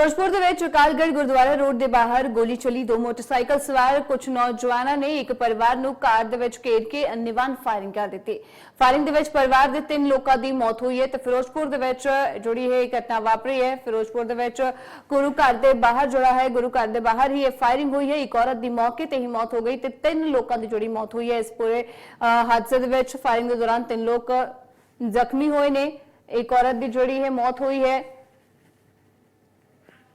ਫਿਰੋਜ਼ਪੁਰ ਦੇ ਵਿੱਚ ਅਕਾਲਗੜ੍ਹ ਗੁਰਦੁਆਰਾ ਰੋਡ ਦੇ ਬਾਹਰ ਗੋਲੀ ਚੱਲੀ ਦੋ ਮੋਟਰਸਾਈਕਲ ਸਵਾਰ ਕੁਝ ਨੌਜਵਾਨਾਂ ਨੇ ਇੱਕ ਪਰਿਵਾਰ ਨੂੰ ਕਾਰ ਦੇ ਵਿੱਚ ਘੇਰ ਕੇ ਅੰਨੇਵਾਹ ਫਾਇਰਿੰਗ ਕਰ ਦਿੱਤੀ। ਫਾਇਰਿੰਗ ਦੇ ਵਿੱਚ ਪਰਿਵਾਰ ਦੇ ਤਿੰਨ ਲੋਕਾਂ ਦੀ ਮੌਤ ਹੋਈ ਹੈ ਤੇ ਫਿਰੋਜ਼ਪੁਰ ਦੇ ਵਿੱਚ ਜਿਹੜੀ ਇਹ ਘਟਨਾ ਵਾਪਰੀ ਹੈ ਫਿਰੋਜ਼ਪੁਰ ਦੇ ਵਿੱਚ ਗੁਰੂ ਘਰ ਦੇ ਬਾਹਰ ਜਿਹੜਾ ਹੈ ਗੁਰੂ ਘਰ ਦੇ ਬਾਹਰ ਹੀ ਇਹ ਫਾਇਰਿੰਗ ਹੋਈ ਹੈ। ਇੱਕ ਔਰਤ ਦੀ ਮੌਕੇ ਤੇ ਹੀ ਮੌਤ ਹੋ ਗਈ ਤੇ ਤਿੰਨ ਲੋਕਾਂ ਦੀ ਜਿਹੜੀ ਮੌਤ ਹੋਈ ਹੈ ਇਸ ਪੂਰੇ ਅਹ, ਹਾਦਸੇ ਦੇ ਵਿੱਚ ਫਾਇਰਿੰਗ ਦੇ ਦੌਰਾਨ ਤਿੰਨ ਲੋਕ ਜ਼ਖਮੀ ਹੋਏ ਨੇ। ਇੱਕ ਔਰਤ ਦੀ ਜਿਹੜੀ ਹੈ ਮੌਤ ਹੋਈ ਹੈ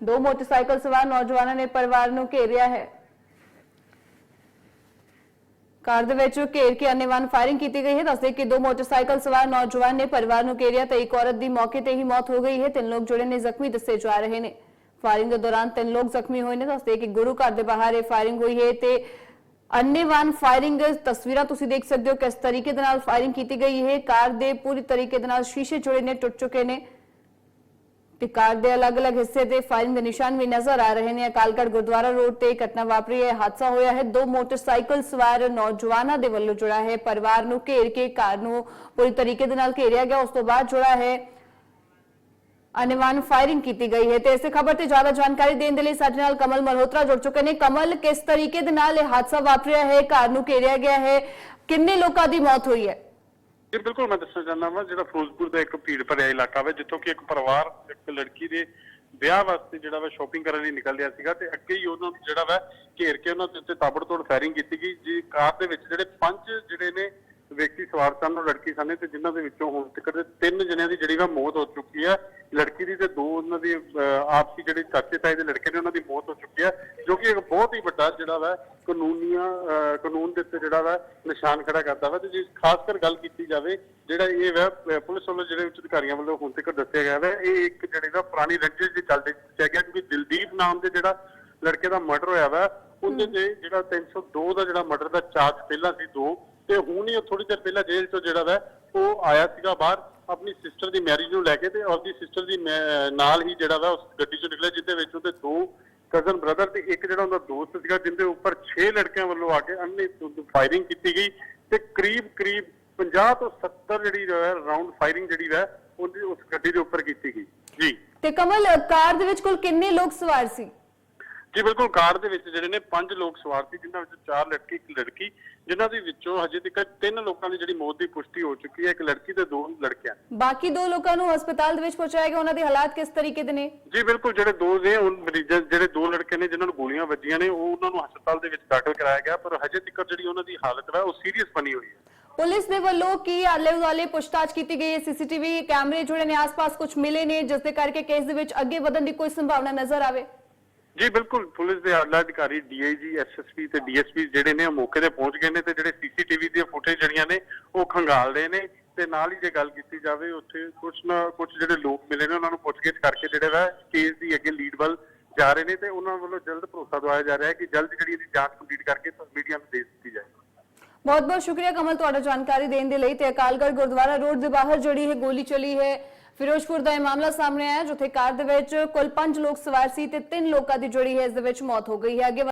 ਦੋ ਮੋਟਰਸਾਈਕਲ ਸਵਾਰ ਨੌਜਵਾਨਾਂ ਨੇ ਪਰਿਵਾਰ ਨੂੰ ਘੇਰਿਆ ਹੈ। ਕਾਰ ਦੇ ਵਿੱਚ ਘੇਰ ਕੇ ਅੰਨੇਵਾਹ ਫਾਇਰਿੰਗ ਕੀਤੀ ਗਈ ਹੈ। ਦੱਸਦੇ ਕਿ ਦੋ ਮੋਟਰਸਾਈਕਲ ਸਵਾਰ ਨੌਜਵਾਨ ਨੇ ਪਰਿਵਾਰ ਨੂੰ ਘੇਰਿਆ ਤੇ ਇੱਕ ਔਰਤ ਦੀ ਮੌਕੇ ਤੇ ਹੀ ਮੌਤ ਹੋ ਗਈ ਹੈ। ਤਿੰਨ ਲੋਕ ਜੁੜੇ ਨੇ, ਜ਼ਖਮੀ ਦੱਸੇ ਜਾ ਰਹੇ ਨੇ। ਫਾਇਰਿੰਗ ਦੇ ਦੌਰਾਨ ਤਿੰਨ ਲੋਕ ਜ਼ਖਮੀ ਹੋਏ ਨੇ। ਦੱਸਦੇ ਕਿ ਗੁਰੂ ਘਰ ਦੇ ਬਾਹਰ ਇਹ ਫਾਇਰਿੰਗ ਹੋਈ ਹੈ ਤੇ ਅੰਨੇਵਾਨ ਫਾਇਰਿੰਗ ਤਸਵੀਰਾਂ ਤੁਸੀਂ ਦੇਖ ਸਕਦੇ ਹੋ ਕਿਸ ਤਰੀਕੇ ਦੇ ਨਾਲ ਫਾਇਰਿੰਗ ਕੀਤੀ ਗਈ ਹੈ। ਕਾਰ ਦੇ ਪੂਰੀ ਤਰੀਕੇ ਦੇ ਨਾਲ ਸ਼ੀਸ਼ੇ ਜੁੜੇ ਨੇ, ਟੁੱਟ ਚੁੱਕੇ ਨੇ। ਤੇ ਕਾਰ ਦੇ ਅਲੱਗ-ਅਲੱਗ ਹਿੱਸੇ ਤੇ ਫਾਇਰਿੰਗ ਦੇ ਨਿਸ਼ਾਨ ਵੀ ਨਜ਼ਰ ਆ ਰਹੇ ਨੇ। ਅਕਾਲਗੜ੍ਹ ਗੁਰਦੁਆਰਾ ਰੋਡ ਤੇ ਘਟਨਾ ਵਾਪਰੀ ਹੈ। ਹਾਦਸਾ ਹੋਇਆ ਹੈ। ਦੋ ਮੋਟਰਸਾਈਕਲ ਸਵਾਰ ਨੌਜਵਾਨਾਂ ਦੇ ਵੱਲੋਂ ਜੁੜਾ ਹੈ। ਪਰਿਵਾਰ ਨੂੰ ਘੇਰ ਕੇ ਕਾਰ ਨੂੰ ਪੂਰੀ ਤਰੀਕੇ ਦੇ ਨਾਲ ਘੇਰਿਆ ਗਿਆ। ਉਸ ਤੋਂ ਬਾਅਦ ਜੁੜਾ ਹੈ। ਅਨਿਵਾਨ ਫਾਇਰਿੰਗ ਕੀਤੀ ਗਈ ਹੈ। ਤੇ ਇਸੇ ਖਬਰ ਤੇ ਜ਼ਿਆਦਾ ਜਾਣਕਾਰੀ ਦੇਣ ਦੇ ਲਈ ਸਾਡੇ ਨਾਲ ਕਮਲ ਮਲਹੋਤਰਾ ਜੁੜ ਚੁੱਕੇ ਨੇ। ਕਮਲ, ਕਿਸ ਤਰੀਕੇ ਦੇ ਨਾਲ ਇਹ ਹਾਦਸਾ ਵਾਪਰਿਆ ਹੈ? ਕਾਰ ਨੂੰ ਘੇਰਿਆ ਗਿਆ ਹੈ। ਕਿੰਨੇ ਲੋਕਾਂ ਦੀ ਮੌਤ ਹੋਈ ਹੈ? ਜੀ ਬਿਲਕੁਲ ਮੈਂ ਦੱਸਣਾ ਚਾਹੁੰਦਾ ਹਾਂ ਜਿਹੜਾ ਫਿਰੋਜ਼ਪੁਰ ਦਾ ਇੱਕ ਭੀੜ ਭਰਿਆ ਇਲਾਕਾ ਵਾ, ਜਿੱਥੋਂ ਕਿ ਇੱਕ ਪਰਿਵਾਰ, ਇੱਕ ਲੜਕੀ ਦੇ ਵਿਆਹ ਵਾਸਤੇ ਜਿਹੜਾ ਵਾ ਸ਼ਾਪਿੰਗ ਕਰਨ ਲਈ ਨਿਕਲ ਰਿਹਾ ਸੀਗਾ ਤੇ ਅੱਗੇ ਹੀ ਉਹਨਾਂ ਨੂੰ ਜਿਹੜਾ ਵਾ ਘੇਰ ਕੇ ਉਹਨਾਂ ਦੇ ਉੱਤੇ ਤਾਬੜਤੋੜ ਫਾਇਰਿੰਗ ਕੀਤੀ ਗਈ, ਜੀ ਕਾਰ ਦੇ ਵਿੱਚ ਜਿਹੜੇ ਪੰਜ ਜਿਹੜੇ ਨੇ ਵਿਅਕਤੀ ਸਵਾਰ ਸਨ, ਉਹ ਲੜਕੀ ਸਨ ਤੇ ਜਿਨ੍ਹਾਂ ਦੇ ਵਿੱਚੋਂ ਹੁਣ ਤੱਕ ਦੇ ਤਿੰਨ ਜਣਿਆਂ ਦੀ ਜਿਹੜੀ ਵਾ ਮੌਤ ਹੋ ਚੁੱਕੀ ਹੈ ਲੜਕੀ ਦੀ ਤੇ ਦੋ ਉਹਨਾਂ ਦੀ ਅਹ, ਆਪਸੀ ਜਿਹੜੇ ਚਾਚੇ ਤਾਏ ਦੇ ਲੜਕੇ ਨੇ ਉਹਨਾਂ ਦੀ ਮੌਤ ਹੋ ਚੁੱਕੀ ਹੈ ਜੋ ਕਿ ਇੱਕ ਬਹੁਤ ਹੀ ਵੱਡਾ ਜਿਹੜਾ ਵਾ ਕਾਨੂੰਨੀਆਂ ਕਾਨੂੰਨ ਦੇ ਉੱਤੇ ਜਿਹੜਾ ਵਾ ਨਿਸ਼ਾਨ ਖੜਾ ਕਰਦਾ ਵਾ ਤੇ ਜੇ ਖਾਸ ਕਰ ਗੱਲ ਕੀਤੀ ਜਾਵੇ ਜਿਹੜਾ ਇਹ ਵਾ ਪੁਲਿਸ ਵੱਲੋਂ ਜਿਹੜੇ ਉੱਚ ਅਧਿਕਾਰੀਆਂ ਵੱਲੋਂ ਹੁਣ ਤੱਕ ਦੱਸਿਆ ਗਿਆ ਵਾ ਇਹ ਇੱਕ ਜਿਹੜੇ ਦਾ ਪੁਰਾਣੀ ਰੰਜਿਸ਼ ਦੇ ਚੱਲਦੇ ਚੱਕਿਆ ਗਿਆ ਕਿਉਂਕਿ ਦਿਲਦੀਪ ਨਾਮ ਦੇ ਜਿਹੜਾ ਲੜਕੇ ਦਾ ਮਰਡਰ ਹੋਇਆ ਵਾ ਉਹਦੇ ਤੇ ਜਿਹੜਾ 302 ਦਾ ਜਿਹੜਾ ਮਰਡਰ ਦਾ ਚਾਰਜ ਪਹਿਲਾਂ ਸੀ ਦੋ ਤੇ ਹੁਣ ਹੀ ਥੋੜੀ ਦੇਰ ਪਹਿਲਾਂ ਜੇਲ੍ਹ ਚੋਂ ਜਿਹੜਾ ਵਾ ਉਹ ਆਇਆ ਸੀਗਾ ਬਾਹਰ ਆਪਣੀ ਸਿਸਟਰ ਦੀ ਮੈਰਿਜ ਨੂੰ ਲੈ ਕੇ ਤੇ ਆਪਣੀ ਸਿਸਟਰ ਦੀ ਨਾਲ ਹੀ ਜਿਹੜਾ ਵਾ ਉਸ ਗੱਡੀ ਚੋਂ ਨਿਕਲਿਆ ਜਿੱਦੇ ਵਿੱਚ ਉਹਦੇ ਦੋ ਕਜ਼ਨ ਬ੍ਰਦਰ ਤੇ ਇੱਕ ਜਿਹੜਾ ਉਹਦਾ ਦੋਸਤ ਸੀਗਾ ਜਿੰਦੇ ਉੱਪਰ 6 ਲੜਕਿਆਂ ਵੱਲੋਂ ਆ ਕੇ ਅੰਨੇ ਫਾਇਰਿੰਗ ਕੀਤੀ ਗਈ ਤੇ ਕਰੀਬ ਕਰੀਬ 50 ਤੋਂ 70 ਜਿਹੜੀ ਰਾਉਂਡ ਫਾਇਰਿੰਗ ਜਿਹੜੀ ਹੈ ਉਹਦੀ ਉਸ ਗੱਡੀ ਦੇ ਉੱਪਰ ਕੀਤੀ ਗਈ। ਜੀ। ਤੇ ਕਮਲ, ਕਾਰ ਦੇ ਵਿੱਚ ਕੁੱਲ ਕਿੰਨੇ ਲੋਕ ਸਵਾਰ ਸੀ? ਜੀ ਬਿਲਕੁਲ ਕਾਰ ਦੇ ਵਿੱਚ ਜਿਹੜੇ ਨੇ ਪੰਜ ਲੋਕ ਸਵਾਰ ਸੀ ਜਿਨ੍ਹਾਂ ਵਿੱਚੋਂ ਚਾਰ ਲੜਕੀ ਇੱਕ ਲੜਕੀ ਜਿਨ੍ਹਾਂ ਦੇ ਵਿੱਚੋਂ ਹਜੇ ਤੱਕ ਤਿੰਨ ਲੋਕਾਂ ਦੀ ਜਿਹੜੀ ਮੌਤ ਦੀ ਪੁਸ਼ਟੀ ਹੋ ਚੁੱਕੀ ਹੈ ਇੱਕ ਲੜਕੀ ਤੇ ਦੋ ਲੜਕਿਆਂ ਬਾਕੀ ਦੋ ਲੋਕਾਂ ਨੂੰ ਹਸਪਤਾਲ ਦੇ ਵਿੱਚ ਪਹੁੰਚਾਇਆ ਗਿਆ ਉਹਨਾਂ ਦੇ ਹਾਲਾਤ ਕਿਸ ਤਰੀਕੇ ਦੇ ਨੇ? ਜੀ ਬਿਲਕੁਲ ਜਿਹੜੇ ਦੋ ਨੇ ਉਹ ਮਰੀਜ਼ਾਂ ਜਿਹੜੇ ਦੋ ਲੜਕੇ ਨੇ ਜਿਨ੍ਹਾਂ ਨੂੰ ਗੋਲੀਆਂ ਵੱਜੀਆਂ ਨੇ ਉਹ ਉਹਨਾਂ ਨੂੰ ਹਸਪਤਾਲ ਦੇ ਵਿੱਚ ਦਾਖਲ ਕਰਾਇਆ ਗਿਆ ਪਰ ਹਜੇ ਤੱਕ ਜਿਹੜੀ ਉਹਨਾਂ ਦੀ ਹਾਲਤ ਹੈ ਉਹ ਸੀਰੀਅਸ ਬਣੀ ਹੋਈ ਹੈ। ਪੁਲਿਸ ਦੇ ਵੱਲੋਂ ਕੀ ਆਲੇ ਦੁਆਲੇ ਪੁੱਛਤਾਛ ਕੀਤੀ ਗਈ ਹੈ? ਸੀਸੀਟੀਵੀ ਕੈਮਰੇ ਜਿਹੜੇ ਨੇ ਆਸ-ਪਾਸ ਕੁਝ ਮਿਲੇ ਨੇ ਜਿਸ ਦੇ ਕਰਕੇ ਕੇਸ ਦੇ ਵਿੱਚ ਅੱਗੇ ਵਧਣ ਦੀ ਕੋਈ ਸੰਭਾਵਨਾ ਨਜ਼ਰ ਆਵੇ? ਜੀ, ਬਿਲਕੁਲ, ਪੁਲਿਸ ਦੇ ਆਲਾ ਅਧਿਕਾਰੀ, ਡੀਆਈਜੀ, ਐਸਐਸਪੀ ਤੇ ਡੀਐਸਪੀ ਜਿਹੜੇ ਨੇ ਉਹ ਮੌਕੇ ਤੇ ਪਹੁੰਚ ਗਏ ਨੇ ਤੇ ਜਿਹੜੇ ਸੀਸੀਟੀਵੀ ਦੀਆਂ ਫੁਟੇਜ ਜਿਹੜੀਆਂ ਨੇ ਉਹ ਖੰਗਾਲ ਰਹੇ ਨੇ ਤੇ ਨਾਲ ਹੀ ਜੇ ਗੱਲ ਕੀਤੀ ਜਾਵੇ ਉੱਥੇ ਕੁਝ ਨਾ ਕੁਝ ਜਿਹੜੇ ਲੋਕ ਮਿਲੇ ਨੇ ਉਹਨਾਂ ਨੂੰ ਪੁੱਛਗਿੱਛ ਕਰਕੇ ਜਿਹੜੇ ਵਾ ਕੇਸ ਦੀ ਅੱਗੇ ਲੀਡ ਵੱਲ ਜਾ ਰਹੇ ਨੇ ਤੇ ਉਹਨਾਂ ਵੱਲੋਂ ਜਲਦ ਭਰੋਸਾ ਦਵਾਇਆ ਜਾ ਰਿਹਾ ਹੈ ਕਿ ਜਲਦ ਜਿਹੜੀ ਇਹਦੀ ਜਾਂਚ ਕੰਪਲੀਟ ਕਰਕੇ ਮੀਡੀਆ ਨੂੰ ਦੇ ਦਿੱਤੀ ਜਾਏ। ਬਹੁਤ ਬਹੁਤ ਸ਼ੁਕਰੀਆ ਕਮਲ ਤੁਹਾਡਾ ਜਾਣਕਾਰੀ ਦੇਣ ਦੇ ਲਈ ਤੇ ਅਕਾਲਗੜ੍ਹ ਗੁਰਦੁਆਰਾ ਰੋਡ ਦੇ ਬਾਹਰ ਜਿਹੜੀ ਇਹ ਗੋਲੀ ਚੱਲੀ ਹੈ ਫਿਰੋਜ਼ਪੁਰ ਦਾ ਇਹ ਮਾਮਲਾ ਸਾਹਮਣੇ ਆਇਆ ਜਿੱਥੇ ਕਾਰ ਦੇ ਵਿੱਚ ਕੁੱਲ 5 ਲੋਕ ਸਵਾਰ ਸੀ ਤੇ 3 ਲੋਕਾਂ ਦੀ ਜਿਹੜੀ ਹੈ, ਇਸ ਦੇ ਵਿੱਚ ਮੌਤ ਹੋ ਗਈ ਹੈ। ਅੱਗੇ